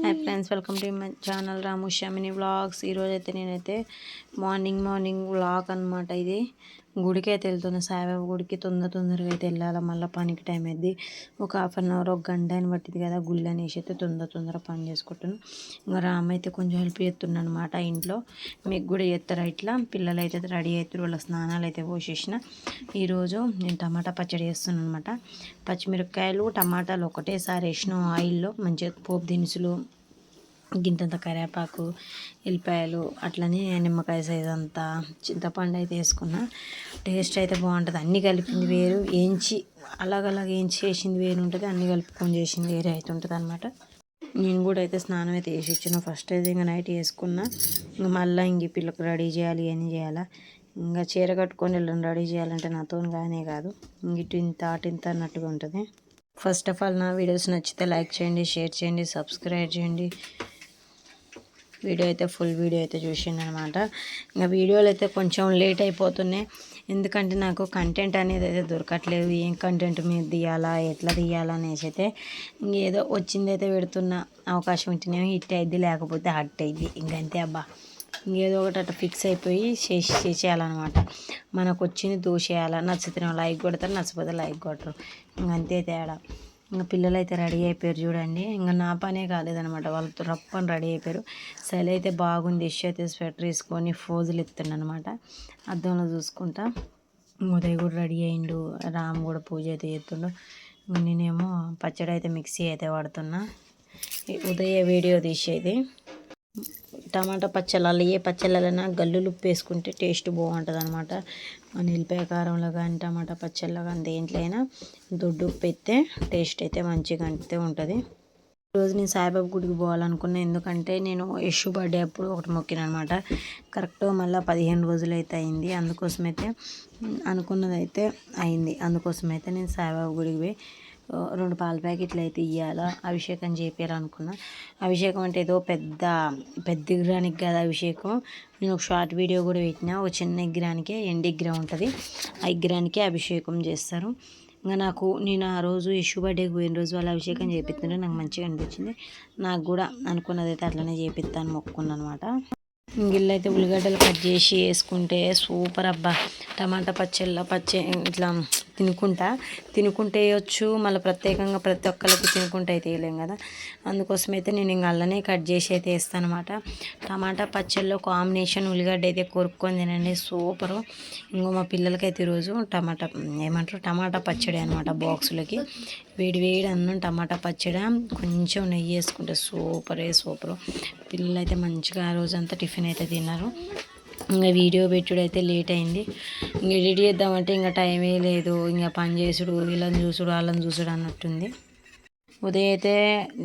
Hi friends welcome to my channel Ramu Shamini vlogs ఈరోజైతే నేనైతే morning morning vlog అనమాట ఇది. గుడికి అయితే వెళ్తున్నా. సాయిబాబా గుడికి తొందర తొందరగా అయితే వెళ్ళాలి. మళ్ళీ పనికి టైం అయింది ఒక హాఫ్ అన్ అవర్ ఒక గంట అని పట్టింది కదా. గుళ్ళు అనేసి అయితే తొందర తొందర పని చేసుకుంటాను ఇంకా రామ్ అయితే కొంచెం హెల్ప్ చేస్తున్నాను అనమాట ఇంట్లో. మీకు కూడా చేస్తారా ఇట్లా? పిల్లలు అయితే రెడీ అవుతారు వాళ్ళ స్నానాలు అయితే పోసేసిన. ఈరోజు నేను టమాటా పచ్చడి చేస్తున్నాను అనమాట పచ్చిమిరపకాయలు టమాటాలు ఒకటేసారి వేసిన. ఆయిల్లో మంచిగా పోపు దినుసులు గింతంత కరివేపాకు ఎల్లిపాయలు అట్లనే నిమ్మకాయ సైజ్ అంతా చింతపండు అయితే వేసుకున్నా. టేస్ట్ అయితే బాగుంటుంది. అన్నీ కలిపింది వేరు. ఏంచి అలాగలాగ ఏంచి చేసింది వేరు ఉంటుంది. అన్నీ కలుపుకొని చేసింది వేరే అయితే ఉంటుంది అనమాట నేను కూడా అయితే స్నానం అయితే వేసి ఇచ్చిన ఫస్ట్ అయితే ఇంకా నైట్ వేసుకున్నా. ఇంకా మళ్ళీ ఇంక పిల్లలకు రెడీ చేయాలి ఏం చేయాలా. ఇంకా చీర కట్టుకొని వెళ్ళడం రెడీ చేయాలంటే నాతో కానే కాదు. ఇటు ఇంత అటు ఇంత అన్నట్టుగా ఉంటుంది. ఫస్ట్ ఆఫ్ ఆల్ నా వీడియోస్ నచ్చితే లైక్ చేయండి షేర్ చేయండి సబ్స్క్రైబ్ చేయండి. వీడియో అయితే ఫుల్ వీడియో అయితే చూసిండు అనమాట ఇంకా వీడియోలు అయితే కొంచెం లేట్ అయిపోతున్నాయి. ఎందుకంటే నాకు కంటెంట్ అనేది అయితే దొరకట్లేదు. ఏం కంటెంట్ మీద తీయాలా ఎట్లా తీయాలా అనేసి అయితే ఇంకేదో వచ్చింది అయితే పెడుతున్న అవకాశం ఉంటేనేమో హిట్ అయింది లేకపోతే హట్ అయింది ఇంకంతే అబ్బా. ఇంకేదో ఒకటి అట్లా ఫిక్స్ అయిపోయి చేసి చేసేయాలన్నమాట. మనకు వచ్చింది దోషేయాలి నచ్చితే లైక్ కొడతారు నచ్చపోతే లైక్ కొట్టరు. ఇంకంతే తేడా. ఇంకా పిల్లలు అయితే రెడీ అయిపోయారు చూడండి. ఇంకా నా పనే కాలేదనమాట వాళ్ళతో రప్పని రెడీ అయిపోయారు. సరే అయితే బాగుంది. ఇష్యూ అయితే స్వెటర్ వేసుకొని ఫోజులు ఎత్తుండనమాట అద్దంలో చూసుకుంటా. ఉదయ్ కూడా రెడీ అయిండు. రామ్ కూడా పూజ అయితే చేస్తుండు. నేనేమో పచ్చడి అయితే మిక్సీ అయితే వాడుతున్నా. ఉదయ వీడియో తీసేది. టమాటా పచ్చళ్ళలో ఏ పచ్చళ్ళైనా గల్లులు ఉప్పు వేసుకుంటే టేస్ట్ బాగుంటుంది అనమాట మన ఎల్లిపాయ కారంలో కానీ టమాటా పచ్చళ్ళలో కానీ దేంట్లో అయినా దొడ్డు ఉప్పు అయితే టేస్ట్ అయితే మంచిగా అయితే ఉంటుంది. ఈరోజు నేను సాయిబాబా గుడికి పోవాలనుకున్నా. ఎందుకంటే నేను యశు బర్త్డే అప్పుడు ఒకటి మొక్కిన అనమాట మళ్ళీ పదిహేను రోజులు అయితే అయింది. అందుకోసమైతే అనుకున్నదైతే అయింది. అందుకోసమైతే నేను సాయిబాబా గుడికి పోయి రెండు పాల ప్యాకెట్లు అయితే ఇవ్వాలా అభిషేకం చేయాలనుకున్నా అభిషేకం అంటే ఏదో పెద్ద పెద్ద విగ్రహానికి కదా అభిషేకం. నేను ఒక షార్ట్ వీడియో కూడా పెట్టిన. ఒక చిన్న విగ్రహానికే ఎండి విగ్రహం ఉంటుంది. ఆ విగ్రహానికే అభిషేకం చేస్తారు. ఇంకా నాకు నేను ఆ రోజు ఇష్యూ బర్త్డేకి పోయిన రోజు వాళ్ళు అభిషేకం చేపిస్తుంటే నాకు మంచిగా అనిపించింది. నాకు కూడా అనుకున్నది అట్లనే చేపిస్తాను మొక్కుకున్నాను అనమాట ఇంగిళ్ళు అయితే ఉల్లిగడ్డలు కట్ చేసి వేసుకుంటే సూపర్ అబ్బా. టమాటా పచ్చళ్ళ పచ్చ ఇట్లా తినుకుంటా. తినుకుంటే వేయచ్చు మళ్ళీ ప్రత్యేకంగా ప్రతి ఒక్కరికి తినుకుంటే అయితే వేయలేం కదా. అందుకోసం అయితే నేను ఇంక అల్లనే కట్ చేసి అయితే వేస్తాను అనమాట టమాటా పచ్చళ్ళలో కాంబినేషన్ ఉల్లిగడ్డ అయితే కొరుక్కొని తినండి. సూపరు. ఇంకో మా పిల్లలకైతే ఈరోజు టమాటా ఏమంటారు? టమాటా పచ్చడి అనమాట బాక్సులకి. వేడి వేడి అన్నం టమాటా పచ్చడి కొంచెం నెయ్యి వేసుకుంటే సూపరే సూపరు. పిల్లలు అయితే మంచిగా ఆ రోజంతా టిఫిన్ అయితే తిన్నారు. ఇంకా వీడియో పెట్టుడు అయితే లేట్ అయింది ఇంకా ఎడిట్ చేద్దామంటే ఇంకా టైమే లేదు. ఇంకా పని చేసుడు వీళ్ళని చూసుడు వాళ్ళని చూసుడు అన్నట్టుంది. ఉదయం అయితే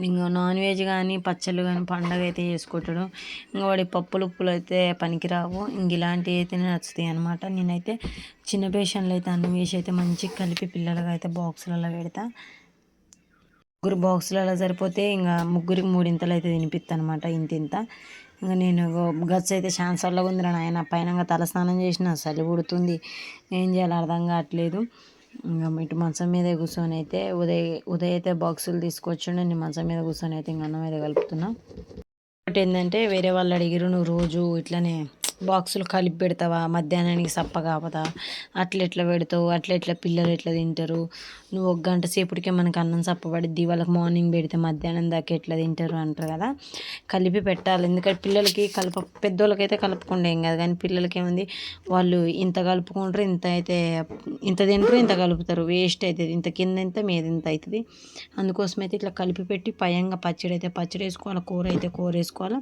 ఇంకా నాన్ వెజ్ కానీ పచ్చళ్ళు కానీ పండగ అయితే చేసుకుంటాడు. ఇంకా వాడి పప్పులు ఉప్పులు అయితే పనికిరావు. ఇంక ఇలాంటివి అయితే నచ్చుతాయి అనమాట నేనైతే చిన్న పేషెంట్లు అయితే అన్నం వేసి అయితే మంచిగా కలిపి పిల్లలకి అయితే బాక్సులలో పెడతా. ముగ్గురు బాక్సులలో సరిపోతే ఇంకా ముగ్గురికి మూడింతలు అయితే తినిపిస్తా అనమాట ఇంత ఇంత ఇంకా నేను గచ్చ అయితే ఛాన్సర్లో ఉంది ఉంది ఆయన పైన తలస్నానం చేసిన చలి పుడుతుంది. ఏం చేయాలి అర్థం కావట్లేదు. ఇంకా ఇటు మంచం మీద కూర్చొని అయితే ఉదయ్ ఉదయ్ అయితే బాక్సులు తీసుకొచ్చిండు. నేను మంచం మీద కూర్చొని అయితే ఇంకా అన్నం మీద కలుపుతున్నా. ఒకటి ఏంటంటే వేరే వాళ్ళు అడిగిరు నువ్వు రోజు ఇట్లనే బాక్సులు కలిపి పెడతావా? మధ్యాహ్నానికి సప్ప కాపదా అట్లా ఎట్లా పెడతావు? అట్లా ఎట్లా పిల్లలు ఎట్లా తింటారు? నువ్వు ఒక గంట సేపటికే మనకు అన్నం సప్పబడిద్ది. వాళ్ళకి మార్నింగ్ పెడితే మధ్యాహ్నం దాకా ఎట్లా తింటారు అంటారు కదా? కలిపి పెట్టాలి. ఎందుకంటే పిల్లలకి కలప పెద్దోళ్ళకైతే కలుపుకుండా ఏం కాదు. కానీ పిల్లలకి ఏముంది? వాళ్ళు ఇంత కలుపుకుంటారు ఇంత అయితే ఇంత తింటారు ఇంత కలుపుతారు. వేస్ట్ అవుతుంది. ఇంత కింద ఇంత మీద ఇంత అవుతుంది. అందుకోసం అయితే ఇట్లా కలిపి పెట్టి పయంగా పచ్చడి అయితే పచ్చడి వేసుకోవాలి? కూర అయితే కూర వేసుకోవాలి?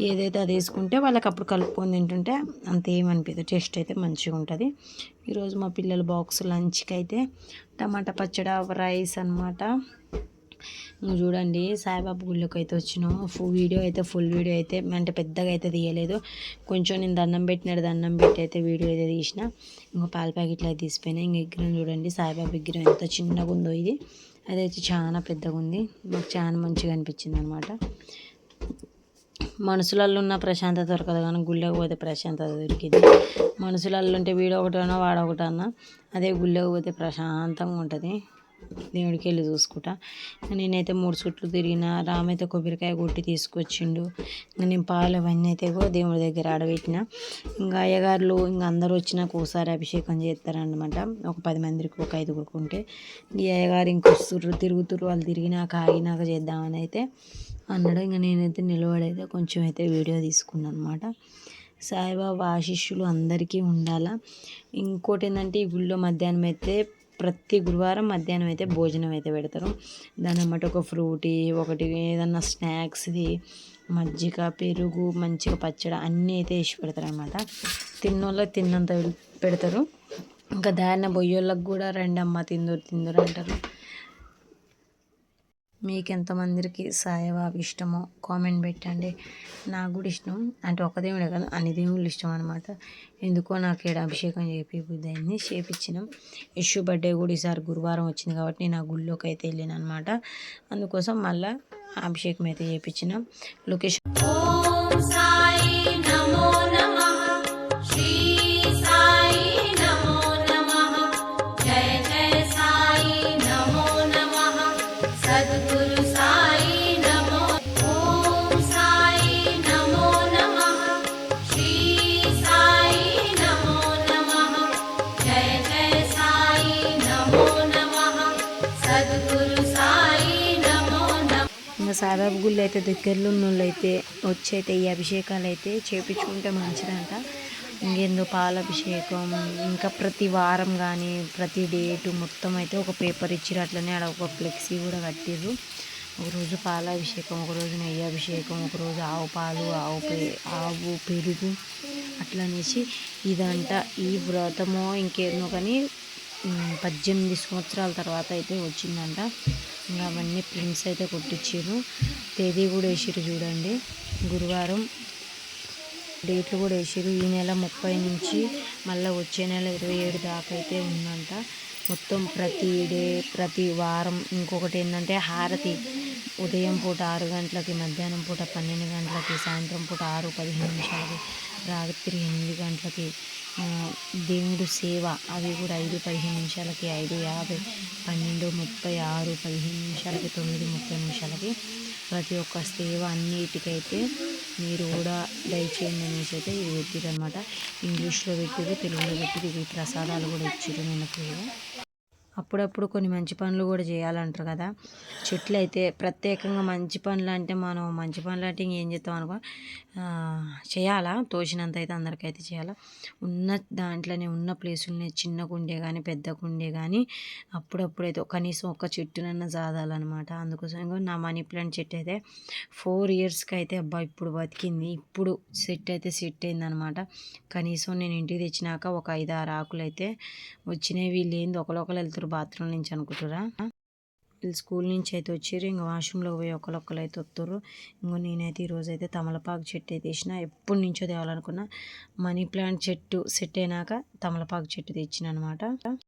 ఏదైతే అది వేసుకుంటే వాళ్ళకి అప్పుడు కలుపుకొని తింటుంటే అంత ఏమనిపించదు టేస్ట్ అయితే మంచిగా ఉంటుంది. ఈరోజు మా పిల్లల బాక్స్ లంచ్కి అయితే టమాటా పచ్చడి రైస్ అనమాట చూడండి సాయిబాబు గుళ్ళకి అయితే వచ్చినాం. ఫుల్ వీడియో అయితే ఫుల్ వీడియో అయితే అంటే పెద్దగా అయితే తీయలేదు. కొంచెం నేను దండం పెట్టినాడు దండం పెట్టి అయితే వీడియో అయితే తీసిన. ఇంకో పాల ప్యాకెట్లు అయితే తీసిపోయినా. ఇంక విగ్రహం చూడండి సాయిబాబు విగ్రహం ఎంత చిన్నగా ఉందో ఇది. అదైతే చాలా పెద్దగా ఉంది మాకు చాలా మంచిగా అనిపించింది అనమాట మనసులలో ఉన్న ప్రశాంతత దొరకదు కానీ గుళ్ళకి పోతే ప్రశాంతత దొరికింది. మనసులలో ఉంటే వాడు వాడొకటన్నా అదే గుళ్ళకి పోతే ప్రశాంతంగా ఉంటుంది. దేవుడికి వెళ్ళి చూసుకుంటా. నేనైతే మూడు చుట్లు తిరిగిన రామైతే కొబ్బరికాయ కొట్టి తీసుకొచ్చిండు. ఇంకా నేను పాలు అవన్నీ అయితే దేవుడి దగ్గర ఆడబెట్టిన. ఇంకా అయ్యగారులు ఇంకా అందరూ వచ్చినాక ఒకసారి అభిషేకం చేస్తారనమాట ఒక పది మందికి ఒక ఐదుగురికి ఉంటే. ఈ అయ్యగారు ఇంకొస్తుర్రు తిరుగుతుర్రు వాళ్ళు తిరిగినాక ఆగినాక చేద్దామని అయితే అన్నాడు. ఇంకా నేనైతే నిలబడైతే కొంచెం అయితే వీడియో తీసుకున్నాను అనమాట సాయిబాబా ఆశిష్యులు అందరికీ ఉండాలా. ఇంకోటి ఏంటంటే ఈ గుళ్ళో మధ్యాహ్నం అయితే ప్రతి గురువారం మధ్యాహ్నం అయితే భోజనం అయితే పెడతారు. దాని అన్నమాట ఒక ఫ్రూటీ ఒకటి ఏదన్నా స్నాక్స్ది మజ్జిగ పెరుగు మంచిగా పచ్చడి అన్నీ అయితే వేసి పెడతారు అనమాట తిన్నోళ్ళ తిన్నంత పెడతారు. ఇంకా దారిన బొయ్యోళ్ళకి కూడా రెండమ్మ తిందురు తిందురు అంటారు. మీకు ఎంతమందికి సాయిబాబు ఇష్టమో కామెంట్ పెట్టండి. నాకు కూడా ఇష్టం. అంటే ఒక దేవుడే కాదు అన్ని దేవుళ్ళు ఇష్టం అనమాట ఎందుకో నాకు ఇక్కడ అభిషేకం చేపి చేపించినాం ఇష్యూ బర్త్డే కూడా ఈసారి గురువారం వచ్చింది కాబట్టి నేను ఆ గుళ్ళోకి అయితే వెళ్ళాను అనమాట అందుకోసం మళ్ళీ అభిషేకం అయితే చేయించినాం లొకేషన్ గుళ్ళు అయితే దగ్గరలో ఉన్నోళ్ళైతే అయితే వచ్చి అయితే ఈ అభిషేకాలు అయితే చేపించుకుంటే మంచిదంట. ఇంకేందో పాలాభిషేకం ఇంకా ప్రతి వారం కానీ ప్రతి డేటు మొత్తం అయితే ఒక పేపర్ ఇచ్చిరు. అట్లనే ఆడ ఒక ఫ్లెక్సీ కూడా కట్టిర్రు. ఒకరోజు పాలాభిషేకం ఒకరోజు నెయ్యి అభిషేకం ఒకరోజు ఆవు పాలు ఆవు పే ఆవు పెరుగు అట్లా అనేసి ఇదంట. ఈ వ్రతమో ఇంకేమో కానీ పద్దెనిమిది సంవత్సరాల తర్వాత అయితే వచ్చిందంట. ఇంకా అవన్నీ ప్రింట్స్ అయితే కొట్టించారు తేదీ కూడా వేసిరు చూడండి. గురువారం డేట్లు కూడా వేసారు ఈ నెల ముప్పై నుంచి మళ్ళీ వచ్చే నెల ఇరవై ఏడు దాకా అయితే ఉందంట. మొత్తం ప్రతి డే ప్రతి వారం ఇంకొకటి ఏంటంటే హారతి. ఉదయం పూట ఆరు గంటలకి మధ్యాహ్నం పూట పన్నెండు గంటలకి సాయంత్రం పూట ఆరు పదిహేను నిమిషాలకి రాత్రి ఎనిమిది గంటలకి దేవుడు సేవ. అవి కూడా ఐదు పదిహేను నిమిషాలకి ఐదు యాభై పన్నెండు ముప్పై ఆరు పదిహేను నిమిషాలకి తొమ్మిది ముప్పై నిమిషాలకి ప్రతి ఒక్క సేవ అన్నిటికైతే మీరు కూడా దయచేయండి అనేసి అయితే ఇది పెట్టిరనమాట ఇంగ్లీష్లో పెట్టిరు తెలుగులో పెట్టిరు ఇవి ప్రసాదాలు కూడా ఇచ్చారు నేను ఫ్రీగా అప్పుడప్పుడు కొన్ని మంచి పనులు కూడా చేయాలంటారు కదా. చెట్లు అయితే ప్రత్యేకంగా మంచి పనులు అంటే మనం మంచి పనులు అంటే ఇంకేం చేస్తాం అనుకో చేయాలా? తోచినంత అయితే అందరికైతే చేయాలా? ఉన్న దాంట్లోనే ఉన్న ప్లేసులనే చిన్న కుండే కానీ పెద్ద కుండే కానీ అప్పుడప్పుడు అయితే కనీసం ఒక చెట్టునన్నా జాదాలన్నమాట అందుకోసం నా మనీ ప్లాంట్ చెట్టు అయితే ఫోర్ ఇయర్స్కి అయితే అబ్బా ఇప్పుడు బతికింది. ఇప్పుడు సెట్ అయితే సెట్ అయిందనమాట కనీసం నేను ఇంటికి తెచ్చినాక ఒక ఐదు ఆరు ఆకులు అయితే వచ్చినవి వీళ్ళు ఏంది ఒకరొకరు వెళ్తారు బాత్రూమ్ నుంచి అనుకుంటురా వీళ్ళు స్కూల్ నుంచి అయితే వచ్చిర్రు ఇంకా వాష్రూమ్లో పోయి ఒకరొక్కరు అయితే వస్తారు ఇంకో నేనైతే ఈరోజు అయితే తమలపాకు చెట్టు అయితే ఎప్పటి నుంచో తేవాలనుకున్నా. మనీ ప్లాంట్ చెట్టు సెట్ అయినాక తమలపాకు చెట్టు తెచ్చిన అనమాట